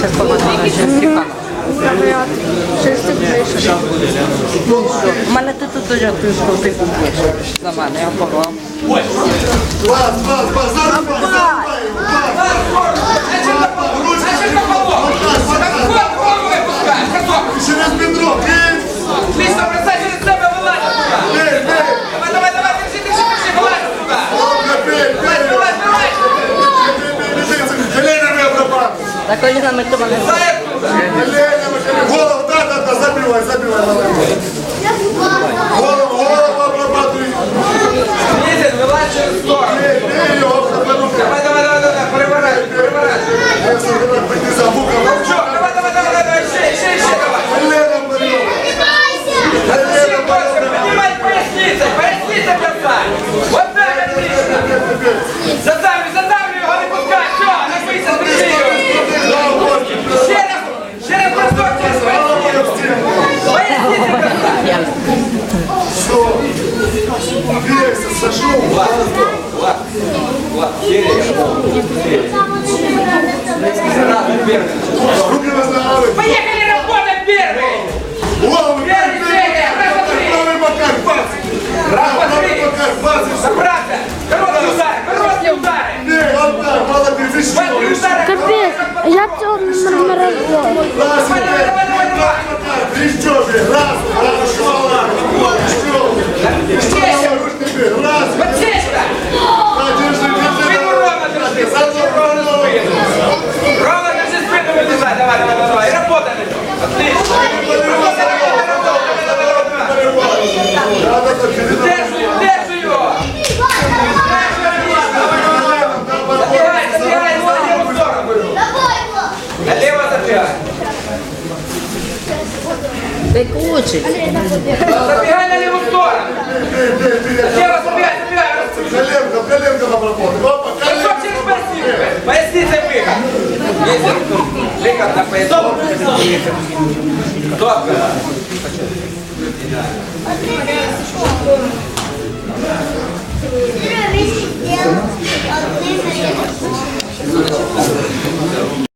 Сейчас помогу. У мене тут дуже пішов ти купиш за мене, я порвав. Обрабатывай. За колінами то мене. Вилазь туди! Коленями, коленями. Голову, да, да, да, забивай, забивай, молодец. Голову, голову обрабатывай. Лізь, вилазь через сторону! Бей, бей его. Давай, давай, давай, давай, переворачуй, переворачуй! Пойди за букву. Що, давай, давай, давай, давай, ще, ще, ще, давай! Коленом. Отпусти кольцо, поднимай поясницей, поясницей бросай! Вот так, отлично! Задавлю, Поехали работать первый! Первый, раз, два, три! правый Так очень. Забегай на левую сторону. Слева, забегай, забегай. Коленка, коленка там работает. Опа, коленка. Стоп, через поясницу. Поясница выход. Если выход на поясницу. Стоп. Стоп.